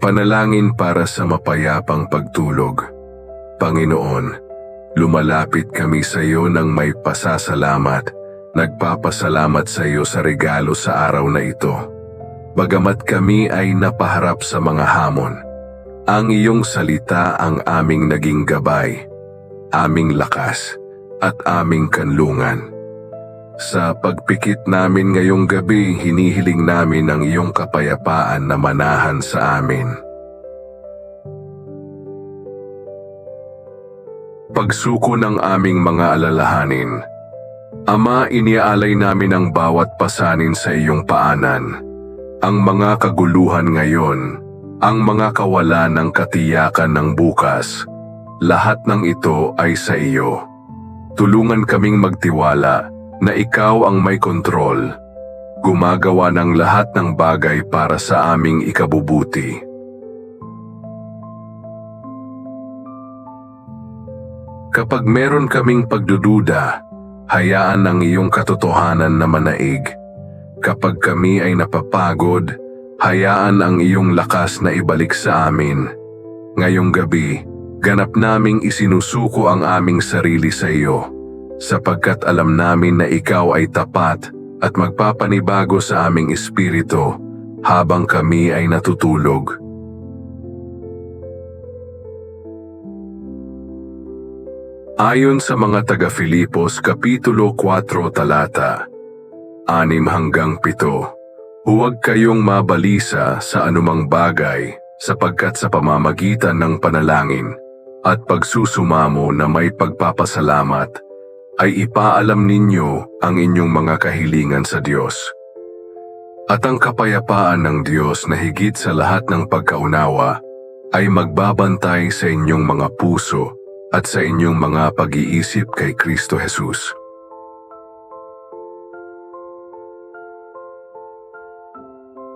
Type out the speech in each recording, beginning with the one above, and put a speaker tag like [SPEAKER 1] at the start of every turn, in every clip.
[SPEAKER 1] Panalangin para sa mapayapang pagtulog. Panginoon, lumalapit kami sa iyo ng may pasasalamat. Nagpapasalamat sa iyo sa regalo sa araw na ito. Bagamat kami ay napaharap sa mga hamon, ang iyong salita ang aming naging gabay, aming lakas, at aming kanlungan. Sa pagpikit namin ngayong gabi, hinihiling namin ang iyong kapayapaan na manahan sa amin. Pagsuko ng aming mga alalahanin, Ama, iniaalay namin ang bawat pasanin sa iyong paanan. Ang mga kaguluhan ngayon, ang mga kawalan ng katiyakan ng bukas, lahat ng ito ay sa iyo. Tulungan kaming magtiwala na ikaw ang may kontrol, gumagawa ng lahat ng bagay para sa aming ikabubuti. Kapag meron kaming pagdududa, hayaan ang iyong katotohanan na manaig. Kapag kami ay napapagod, hayaan ang iyong lakas na ibalik sa amin. Ngayong gabi, ganap naming isinusuko ang aming sarili sa iyo, sapagkat alam namin na ikaw ay tapat at magpapanibago sa aming espiritu habang kami ay natutulog. Ayon sa mga taga-Filipos Kapitulo 4 Talata 6 hanggang 7 Huwag kayong mabalisa sa anumang bagay sapagkat sa pamamagitan ng panalangin at pagsusumamo na may pagpapasalamat ay ipaalam ninyo ang inyong mga kahilingan sa Diyos. At ang kapayapaan ng Diyos na higit sa lahat ng pagkaunawa ay magbabantay sa inyong mga puso at sa inyong mga pag-iisip kay Kristo Jesus.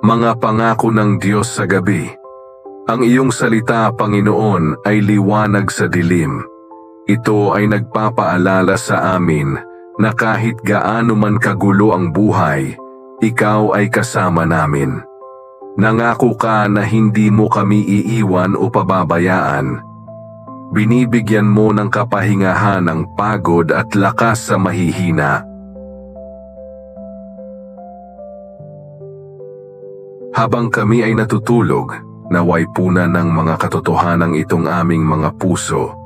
[SPEAKER 1] Mga pangako ng Diyos sa gabi. Ang iyong salita, Panginoon, ay liwanag sa dilim. Ito ay nagpapaalala sa amin na kahit gaano man kagulo ang buhay, ikaw ay kasama namin. Nangako ka na hindi mo kami iiwan o pababayaan. Binibigyan mo ng kapahingahan ng pagod at lakas sa mahihina. Habang kami ay natutulog, naway puna ng mga katotohanang itong aming mga puso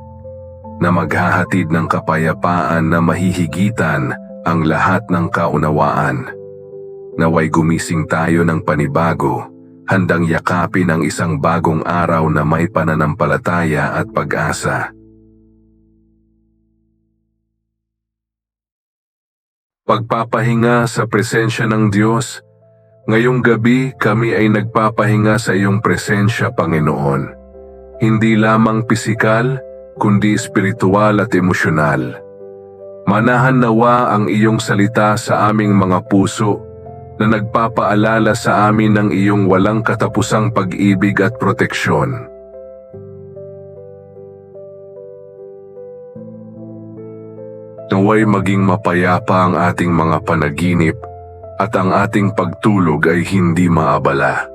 [SPEAKER 1] na maghahatid ng kapayapaan na mahihigitan ang lahat ng kaunawaan. Naway gumising tayo ng panibago, handang yakapin ang isang bagong araw na may pananampalataya at pag-asa. Pagpapahinga sa presensya ng Diyos, ngayong gabi kami ay nagpapahinga sa iyong presensya, Panginoon. Hindi lamang pisikal, kundi espiritual at emosyonal. Manahan nawa ang iyong salita sa aming mga puso na nagpapaalala sa amin ng iyong walang katapusang pag-ibig at proteksyon. Naway maging mapayapa ang ating mga panaginip at ang ating pagtulog ay hindi maabala.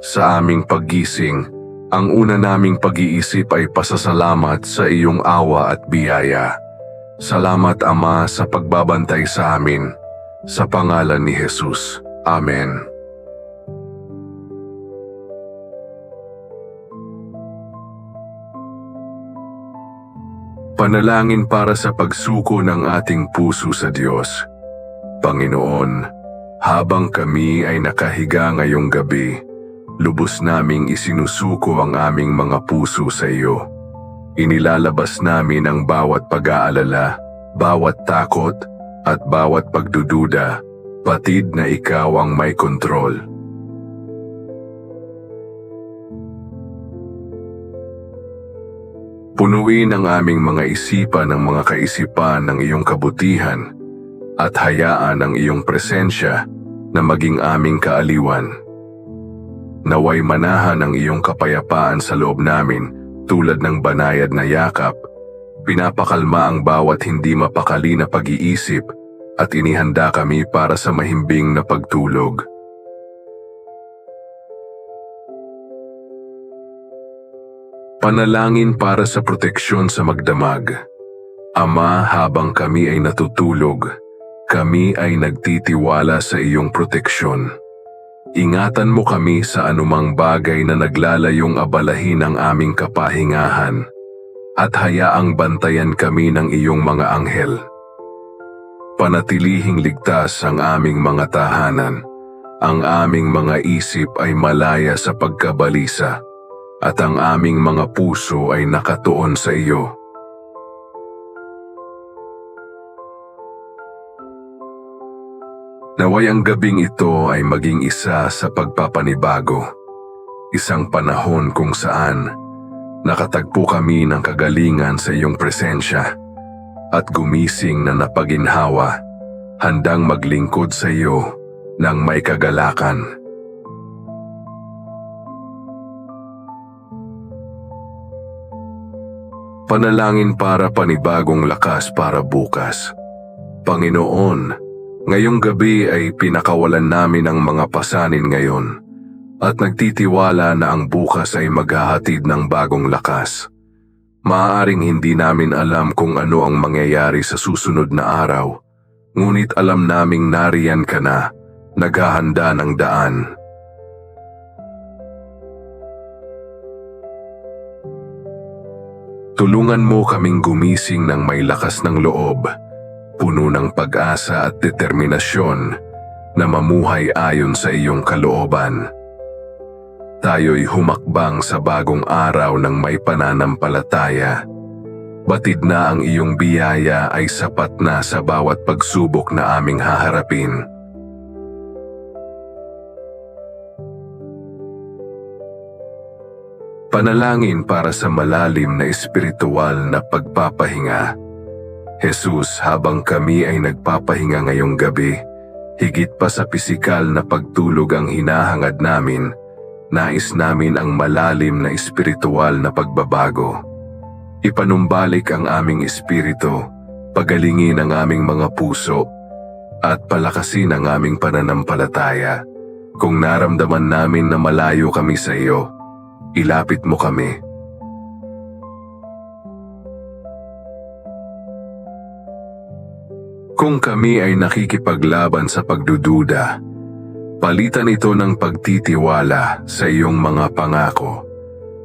[SPEAKER 1] Sa aming paggising, ang una naming pag-iisip ay pasasalamat sa iyong awa at biyaya. Salamat Ama sa pagbabantay sa amin. Sa pangalan ni Jesus. Amen. Panalangin para sa pagsuko ng ating puso sa Diyos. Panginoon, habang kami ay nakahiga ngayong gabi, lubos naming isinusuko ang aming mga puso sa iyo. Inilalabas namin ang bawat pag-aalala, bawat takot, at bawat pagdududa, patid na ikaw ang may kontrol. Punuin ang aming mga isipan ng mga kaisipan ng iyong kabutihan at hayaan ang iyong presensya na maging aming kaaliwan. Naway manahan ang iyong kapayapaan sa loob namin tulad ng banayad na yakap, pinapakalma ang bawat hindi mapakali na pag-iisip at inihanda kami para sa mahimbing na pagtulog. Panalangin para sa proteksyon sa magdamag. Ama, habang kami ay natutulog, kami ay nagtitiwala sa iyong proteksyon. Ingatan mo kami sa anumang bagay na naglalayong abalahin ang aming kapahingahan at hayaang bantayan kami ng iyong mga anghel. Panatilihing ligtas ang aming mga tahanan. Ang aming mga isip ay malaya sa pagkabalisa at ang aming mga puso ay nakatuon sa iyo. Naway ang gabing ito ay maging isa sa pagpapanibago. Isang panahon kung saan nakatagpo kami ng kagalingan sa iyong presensya at gumising na napaginhawa, handang maglingkod sa iyo ng may kagalakan. Panalangin para panibagong lakas para bukas. Panginoon, ngayong gabi ay pinakawalan namin ang mga pasanin ngayon at nagtitiwala na ang bukas ay maghahatid ng bagong lakas. Maaaring hindi namin alam kung ano ang mangyayari sa susunod na araw, ngunit alam naming nariyan ka na, naghahanda ng daan. Tulungan mo kaming gumising ng may lakas ng loob, puno ng pag-asa at determinasyon na mamuhay ayon sa iyong kalooban. Tayo'y humakbang sa bagong araw ng may pananampalataya. Batid na ang iyong biyaya ay sapat na sa bawat pagsubok na aming haharapin. Panalangin para sa malalim na espiritual na pagpapahinga. Jesus, habang kami ay nagpapahinga ngayong gabi, higit pa sa pisikal na pagtulog ang hinahangad namin, nais namin ang malalim na espiritual na pagbabago. Ipanumbalik ang aming espiritu, pagalingin ang aming mga puso, at palakasin ang aming pananampalataya. Kung naramdaman namin na malayo kami sa iyo, ilapit mo kami. Kung kami ay nakikipaglaban sa pagdududa, palitan ito ng pagtitiwala sa iyong mga pangako.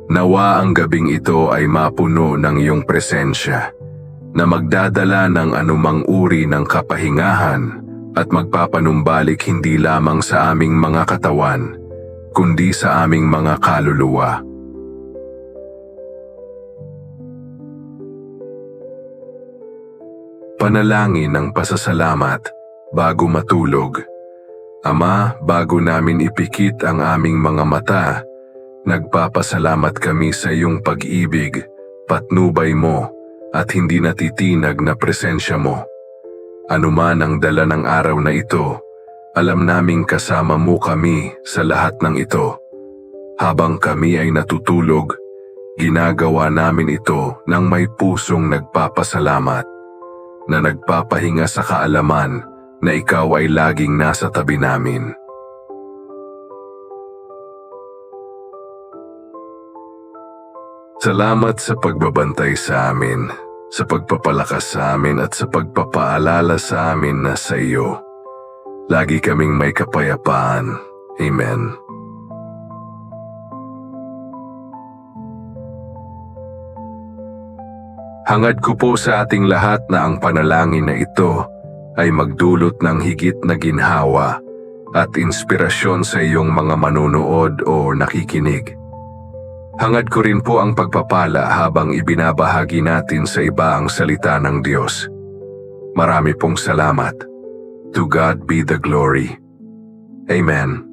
[SPEAKER 1] Nawa ang gabing ito ay mapuno ng iyong presensya na magdadala ng anumang uri ng kapahingahan at magpapanumbalik hindi lamang sa aming mga katawan, kundi sa aming mga kaluluwa. Panalangin ng pasasalamat bago matulog. Ama, bago namin ipikit ang aming mga mata, nagpapasalamat kami sa iyong pag-ibig, patnubay mo, at hindi natitinag na presensya mo. Anuman ang dala ng araw na ito, alam naming kasama mo kami sa lahat ng ito. Habang kami ay natutulog, ginagawa namin ito ng may pusong nagpapasalamat na nagpapahinga sa kaalaman na ikaw ay laging nasa tabi namin. Salamat sa pagbabantay sa amin, sa pagpapalakas sa amin at sa pagpapaalala sa amin na sa iyo. Lagi kaming may kapayapaan. Amen. Hangad ko po sa ating lahat na ang panalangin na ito ay magdulot ng higit na ginhawa at inspirasyon sa iyong mga manunood o nakikinig. Hangad ko rin po ang pagpapala habang ibinabahagi natin sa iba ang salita ng Diyos. Marami pong salamat. To God be the glory. Amen.